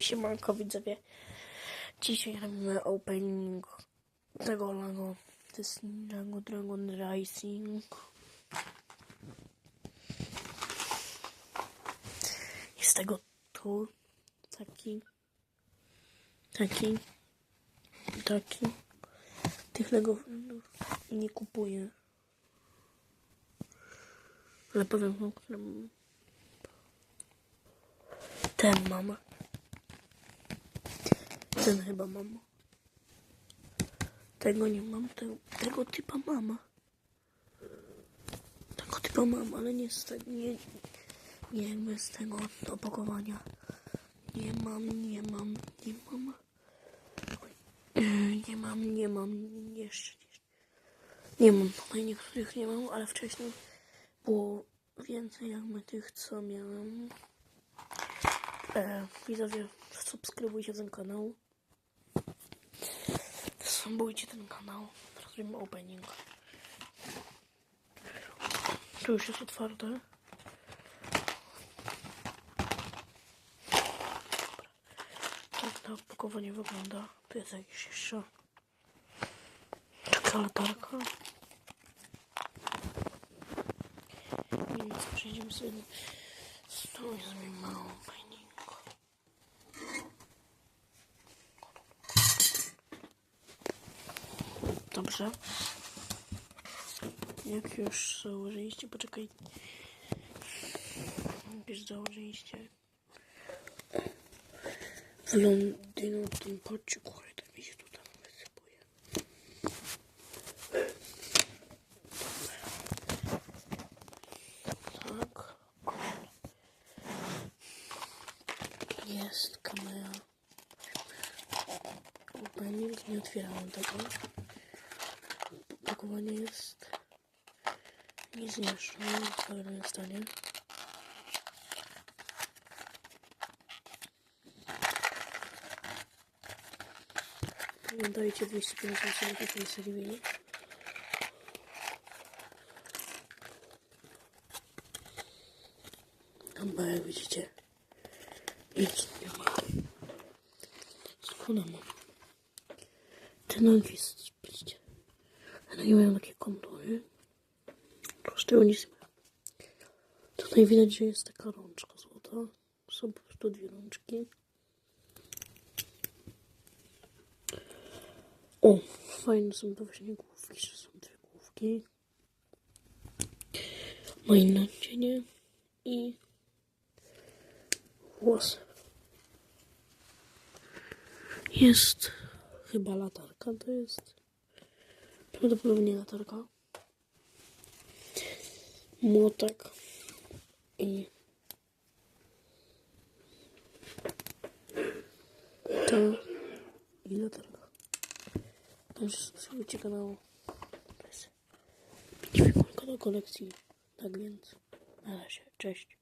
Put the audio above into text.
Siemanko widzowie. Dzisiaj robimy opening tego Lego. To jest Lego Dragon Racing. Jest tego tu taki, taki, taki. Tych Lego nie kupuję. Ale powiem wam, które mam. Ten mam. Ten chyba mam. Tego nie mam. Tego, tego typa mam. Tego typa mam, ale nie z tego. Nie, nie jakby z tego opakowania. Nie mam, nie mam, nie mam. Nie mam, nie mam. Jeszcze, jeszcze. Nie mam. Tutaj niektórych nie mam, ale wcześniej było więcej jakby tych, co miałem. E, widzowie, subskrybujcie ten kanał. Subskrybujcie ten kanał. Teraz robimy opening. Tu już jest otwarte. Tak to opakowanie wygląda. Tu jest jakiś jeszcze taka latarka. I więc przejdziemy sobie do stół i zrobimy małą opening. Dobrze. Jak już założyliście, poczekaj. Jak już założyliście w Londynu, to patrzcie, kurde, to mi się tu tam wysypuje. Tak. Jest kamera. Opening, nie otwierałem tego. Pakowanie jest niezniszczone, w dobrym stanie. Pamiętajcie 250 cm nie serwili. Chyba jak widzicie, nic nie ma. Skąd mam? Te nogi, mają takie kontury. Kosztują nic. Tutaj widać, że jest taka rączka złota. Są po prostu dwie rączki. O, fajne są to właśnie główki, że są dwie główki. Moje nadzienie i włosy. Jest chyba latarka, to jest prawdopodobnie latarka. Młotek i to i latarka. Także subskrybujcie kanał. To jest 5 do kolekcji. Tak więc na razie, cześć.